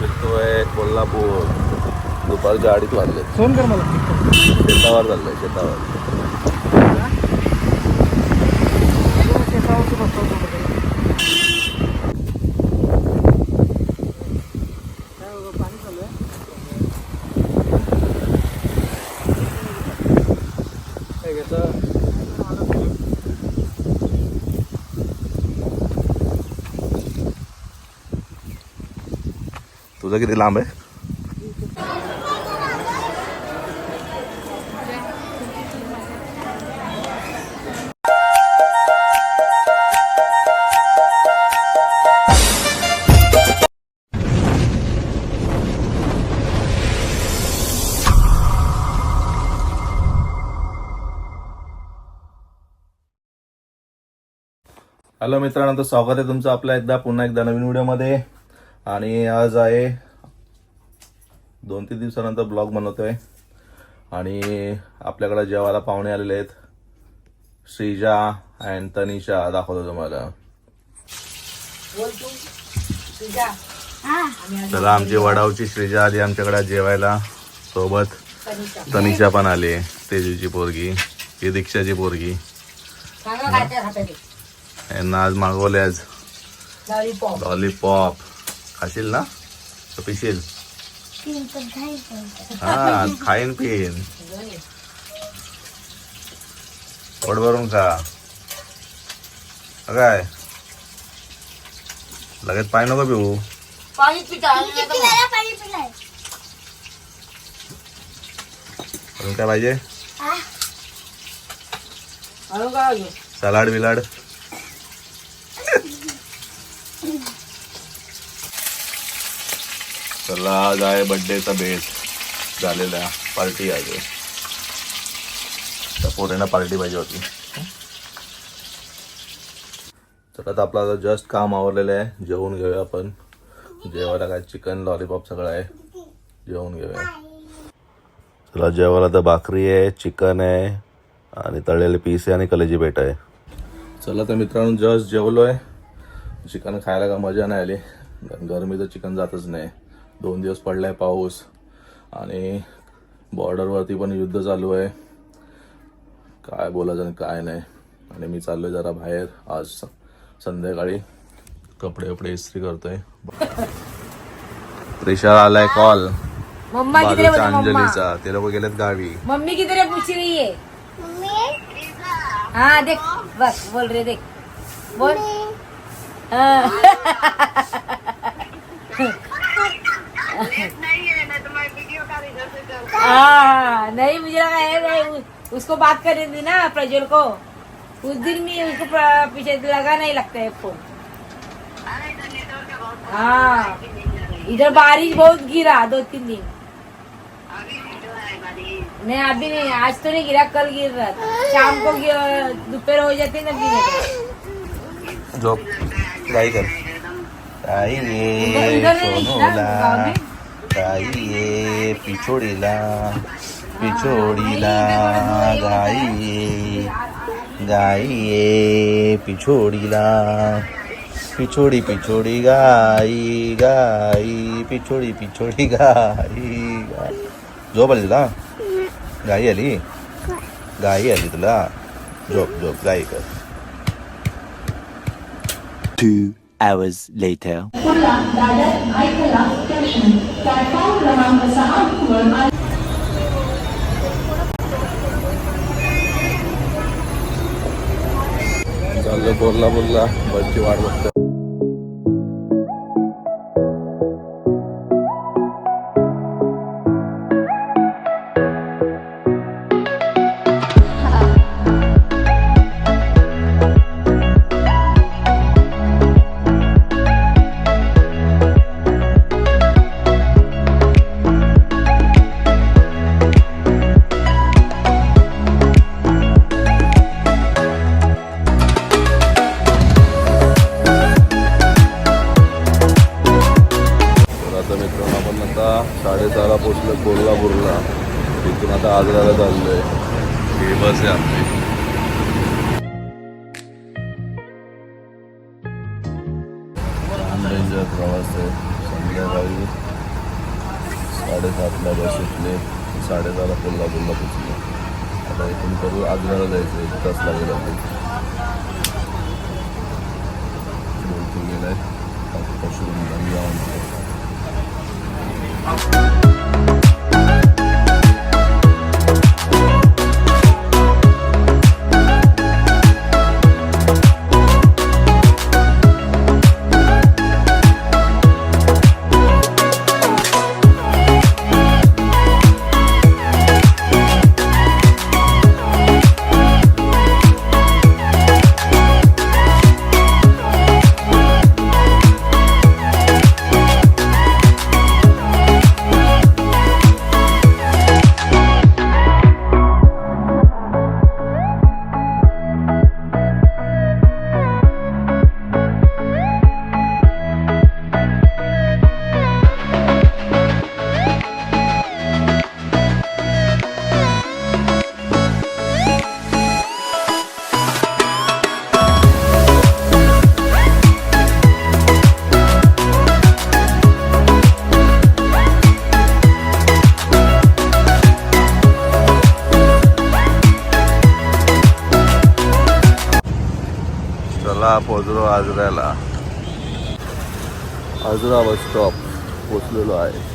निघतोय कोल्हापूर. दुपारच्या अडीच वाजले. फोन कर मला. शेतावर चाललंय शेतावर. पाणी चालू आहे काय घ्यायचं तुझा किती लांब आहे हॅलो मित्रांनो स्वागत आहे तुमचं आपल्या एकदा पुन्हा एकदा नवीन व्हिडिओमध्ये. आणि आज आहे दोन तीन दिवसानंतर ब्लॉग बनवतोय. आणि आपल्याकडे जेवायला पाहुणे आलेले आहेत. श्रीजा अँड तनिषा दाखवतो तुम्हाला. चला आमची वडावची श्रीजा आली आमच्याकडे जेवायला. सोबत तनिषा पण आली तेजूची पोरगी ही दीक्षाची पोरगी. यांना आज मागवले आज. लॉलीपॉप खाशील ना? का पिशील. हा खाईन पिन. पोट भरून खा काय? लगेच पाय नको पिऊ. पाणी पिता अजून काय पाहिजे? सलाड बिलाड. चला आज आहे बड्डेचा भेट झालेला पार्टी आज आहे. त्या पोरेंना पार्टी पाहिजे होती. तर आता आपलं आता जस्ट काम आवरलेलं आहे. जेवून घेऊया आपण. जेवायला काय चिकन लॉलीपॉप सगळं आहे. जेवून घेऊया. चला जेवायला तर भाकरी आहे चिकन आहे आणि तळलेले पीस आहे आणि कलेजी बेट आहे. चला तर मित्रांनो जस्ट जेवलो आहे चिकन खायला का मजा नाही आली. गरमीचं चिकन जातच नाही. दोन दिवस पडलाय पाऊस आणि बॉर्डरवरती पण युद्ध चालू आहे. काय बोलायचं आणि काय नाही. आणि मी चाललोय जरा बाहेर. आज संध्याकाळी कपडे वपडे इस्त्री करतोय. त्रिशा आलाय कॉल. मम्मा किधर बाजूच्या बोलो मम्मा? अंजलीचा. ते लोक गेलेत गावी. मम्मी किधर है पूछ रही है हाँ देख. बस बोल रहे देख. बोल. हाँ। हाँ नहीं मुझे लगा है नहीं, उसको बात करने दी ना प्रज्वल को। उस दिन में उसको पीछे लगा नहीं लगता है फ़ोन। हाँ इधर बारिश बहुत गिरा दो तीन दिन। नहीं अभी नहीं आज तो नहीं गिरा कल गिर रहा था। शाम को दोपहर हो जाते ना गिरे झोप गाई कर। गाई इधर- ये नहीं गाव में? गाई ये पिछोडीला पिछोडीला गाई ये गाई ये पिछोडीला. पिछोडी पिछोडी गाई गाई पिछोडी पिछोडी गाई गाई. झोप आली तुला? गाई आली? गाई आली तुला? झोप झोप गाई कर. Two hours later. चाललं बोलला बोलला बसची वाट बघतो तिथून आता आजराला चाललोय ही बस आहे आपली डेंजर प्रवास आहे संध्याकाळी साडेसातला बस सुटले साडेदहाला कोल्हापूरला पोचले आता इथून करू आग्र्याला जायचं एक तास लागेल अजून बोलतो गेलाय पशुरून जाऊन आजऱ्याला आजरा बस स्टॉप पोचलेलो आहे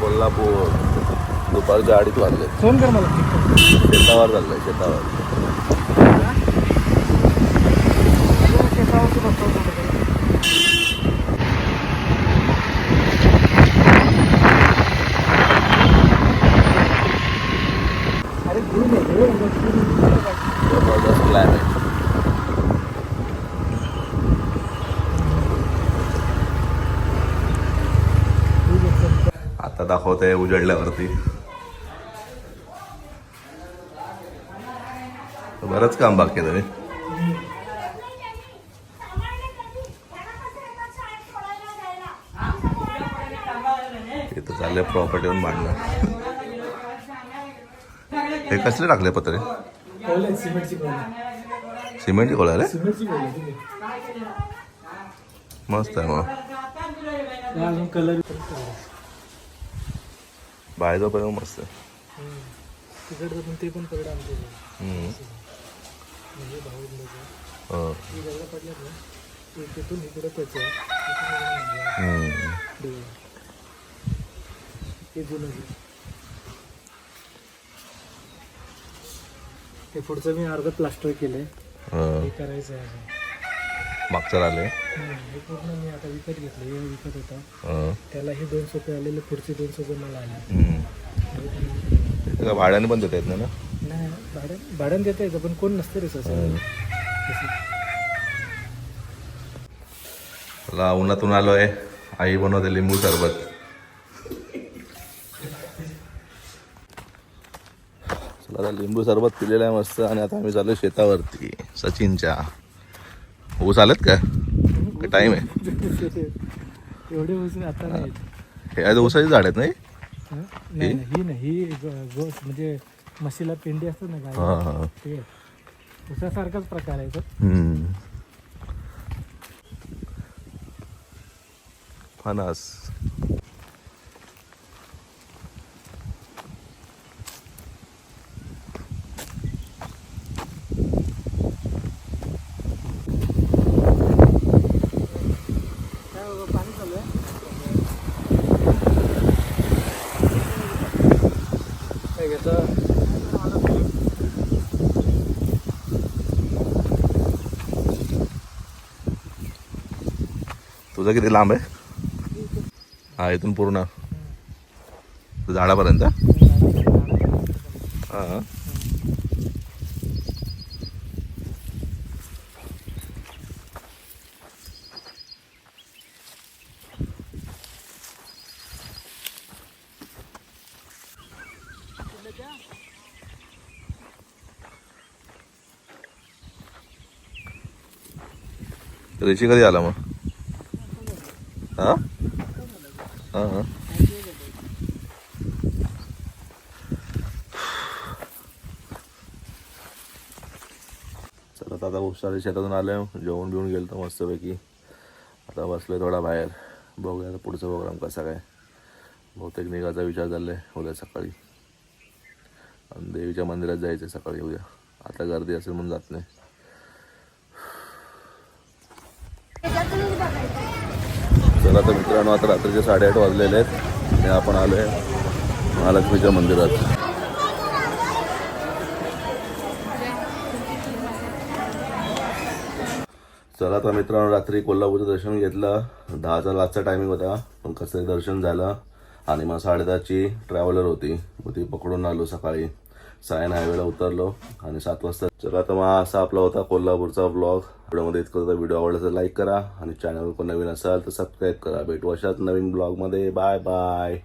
कोल्हापूर. दुपारच्या अडीच वाजले. फोन कर मला. शेतावर चाललंय शेतावर. आता दाखवते उजडल्यावरती बरंच काम बाकी आहे तरी. इथं चाललंय प्रॉपर्टीवर मांडणं हे कसले टाकले पत्रे? सिमेंटची कोळा रे. मस्त आहे मग. कलर बाहेरचं पण मस्त तिकडचं पण ते पण पडलं आमच्या. म्हणजे भाऊ. हो. हे वेगळं पडलं ना ते तिथून इकडे त्याचं इथून इकडे हम्म. देऊळ. ते जुनं आहे. ते पुढचं मी अर्ध प्लास्टर केलंय हो. करायचं आहे. मागचं आले हम्म, हे पूर्ण मी आता विकत घेतलं हे विकत होता. त्याला हे दोन सोपे आलेले पुढचे दोन सोपे मला आले. हम्म. पण- ते काय भाड्याने पण देता येत नाही ना? नाही भाड्या भाड्यानं देता येतं पण कोण नसतं रे मला उन्हातून आलोय. आई बनवते लिंबू सरबत. चला लिंबू सरबत पिलेलं आहे मस्त आणि आता आम्ही चालू शेतावरती सचिनच्या. ऊस आलेत का टाइम आहे? एवढे उचल आता नाही हे आज ऊसाची झाड आहेत नाही? हं? नाही नाही, ही नाही ही म्हणजे म्हशीला पेंडी असतात ना हा गाय ते उसासारखाच प्रकार आहे तो. फणस काय बाबा, पाणी चालू आहे काय घ्यायचं तुझं किती लांब आहे? हा इथून पूर्ण. झाडापर्यंत? हा. ऋषी कधी आला मग? चला आता खूप सारे शेतातून आले जेवण बिवून गेलो तर मस्तपैकी. आता बसलोय थोडा बाहेर. बघूया आता पुढचा प्रोग्राम कसा काय. बहुतेक निघाचा विचार चालला उद्या सकाळी. आणि देवीच्या मंदिरात जायचं आहे सकाळी उद्या. आता गर्दी असेल म्हणून जात नाही. तर आता मित्रांनो आता रात्रीचे साडेआठ वाजलेले आहेत. आणि आपण आलो आहे महालक्ष्मीच्या मंदिरात. चला आता मित्रांनो रात्री कोल्हापूरचं दर्शन घेतलं. दहाचा लास्टचा टायमिंग होता पण कसं दर्शन झालं. आणि मग साडेदहाची ट्रॅव्हलर होती. मग ती पकडून आलो सकाळी. सायन हायवेला उतरलो आणि सात वाजता चला तर मग असा आपला होता कोल्हापूरचा ब्लॉग व्हिडिओमध्ये इतकं होता व्हिडिओ आवडला तर लाईक करा आणि चॅनल कोण नवीन असाल तर सबस्क्राईब करा. भेटू अशाच नवीन ब्लॉगमध्ये बाय बाय